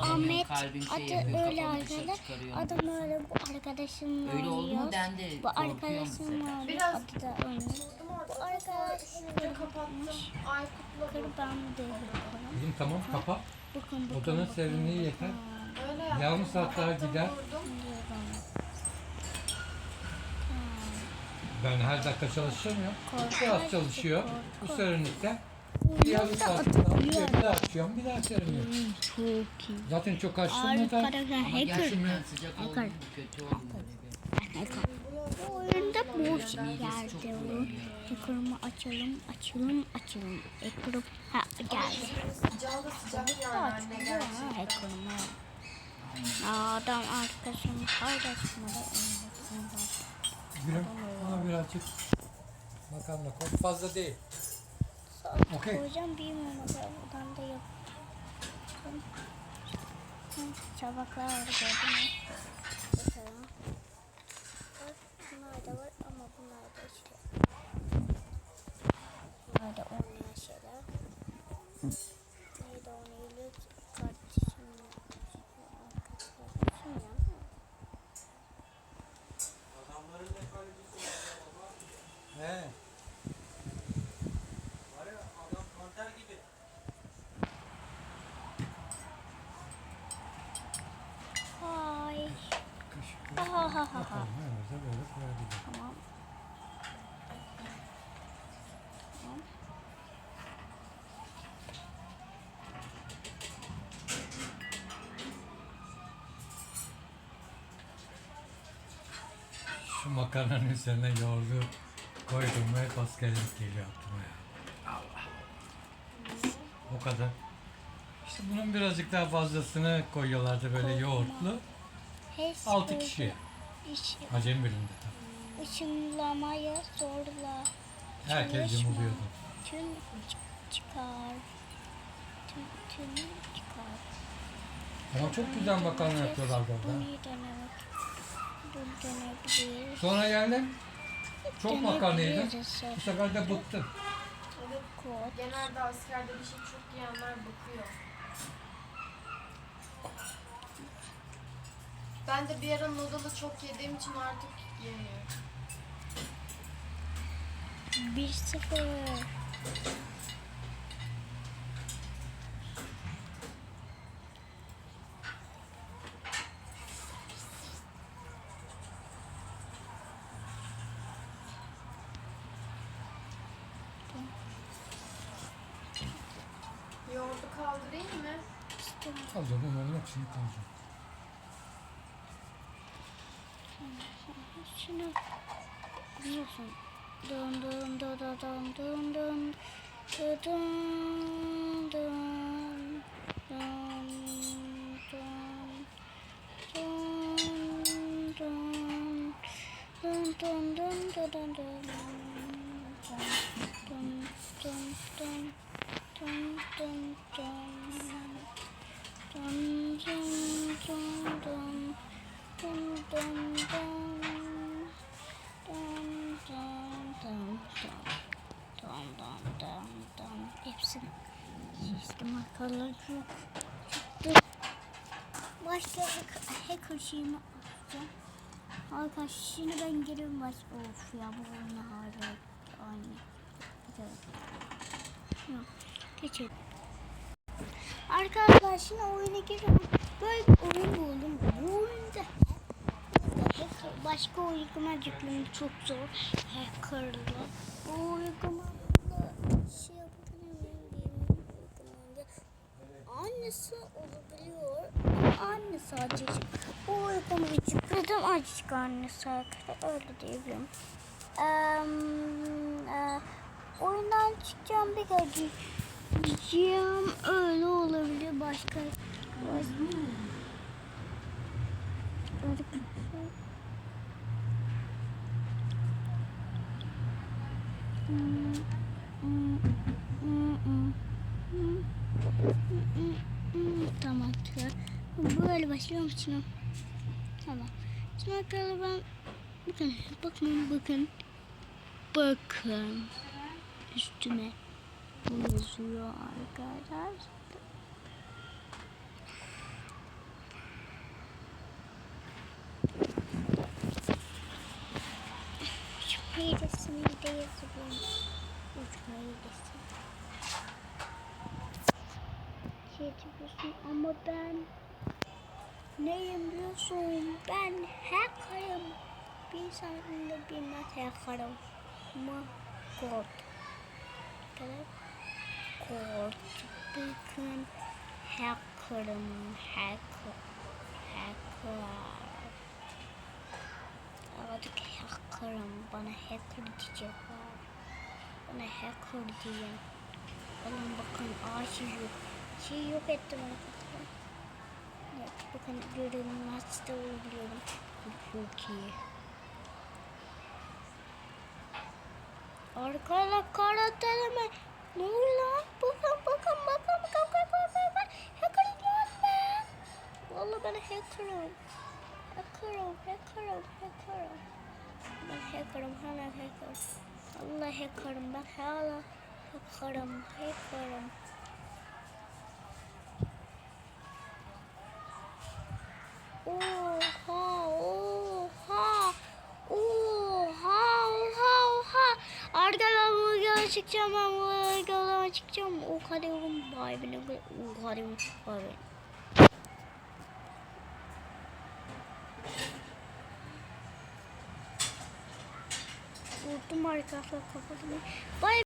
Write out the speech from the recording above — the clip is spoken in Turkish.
Ahmet adı öyle arkadaş. Adam öyle bu arkadaşımla Öyle oldu mu dendi. Bu arkadaşımla Biraz adı da öyle. Bu arkadaş kapatmış. Aykut'la kırban Bizim tamam kapa. Odanın serinliği yeter. Yalnız saatler gider. Ben her dakika çalışıyorum ya. Biraz çalışıyor. Bu serinlikte. Yoksa atıp. Bir daha açıyorum, bir daha açarım. ya. Hmm, çok iyi. Zaten çok açtım Ağır yeter. Gerçekten sıcak oldu kötü oldu oyunda boş geldi. Ekranımı açalım, açalım, açalım. Ekranım ha geldi. Açılıyor ha ekranımı. Adam arkasını paylaşmadı. Gülüm, ona birazcık makarna koy. Fazla değil. Okey. Hocam bilmiyorum odamda yok. Çabaklar var gördün mü? Ha ha ha böyle koyabilirim. Tamam. Şu makarnanın üzerine yoğurdu koydum ve hep askerlik geliyor aklıma ya. Allah. O kadar. İşte bunun birazcık daha fazlasını koyuyorlardı böyle yoğurtlu. Hiç 6 böyle kişiye. İş- Acem birinde tabii. ışınlamayı zorla. Herkes Çalışma. yumuluyordu. Tüm çık- çıkar. Tüm, tüm çıkar. Ama çok güzel makarna yapıyorlar Bunu orada. denemek. Bunu denebiliriz. Sonra geldim. Çok makarna yedim. Denebiliriz. Bu sefer de bıktım. Genelde askerde bir şey çok yiyenler bakıyor. Ben de bir ara noodle'ı çok yediğim için artık yemiyorum. 1-0. Yoğurdu kaldırayım mı? Kalacağım onların hepsini kalacağım. Şimdi biliyorsun. Dön dön dön dön dön dön dön dön dön dön dön dön dön dön dön dun dun dun dun dun dun dun çizdim arkaları çok çıktı. Başka hack- hacker şeyimi atacağım. Arkadaşlar şimdi ben geliyorum baş. Of ya bu oyunu hala aynı. Bir Yok. Geçelim. Arkadaşlar şimdi oyuna giriyorum. Böyle bir oyun buldum. Bu oyunda başka uygulama yüklemi çok zor. Hacker'la. Bu uygulamada acıcık. O uygulamayı çıkardım acıcık annesi arkadaşlar. Öyle diyebilirim. Ee, e, oyundan çıkacağım bir acıcığım öyle olabilir başka. başka. Tamam. Böyle başlıyorum şimdi. Tamam. Şimdi arkadaşlar ben bakın bakın bakın bakın üstüme bu yazıyor arkadaşlar. Şu paydasını da yazıyorum. Üç paydası. Şey yapıyorsun ama ben neyim biliyorsun? Ben hacker'ım. Bir da bilmez hacker'ım. Ama kod. kod. Bakın hacker'ım. Hacker. Hacker. Artık hacker'ım. Bana hacker diyecekler. Bana hacker diyen. Alın bakın ağaçı yok. Şey yok ettim arkadaşlar. Bakın hasta oluyorum. Bu Çok iyi. Arkada karakterime ne lan? Bakın bakın bakın bakın bakın bakın. Hacker'ım lan ben. Vallahi ben hacker'ım. Hacker'ım hacker'ım hacker'ım. Ben hacker'ım hala hacker. Allah hacker'ım ben hala hacker'ım hacker'ım. Çıkacağım ben bu videoya çıkacağım. O kadar oğlum vay be ne kadar o kadar vay be. Vurdum arkadaşlar kafasını. Bay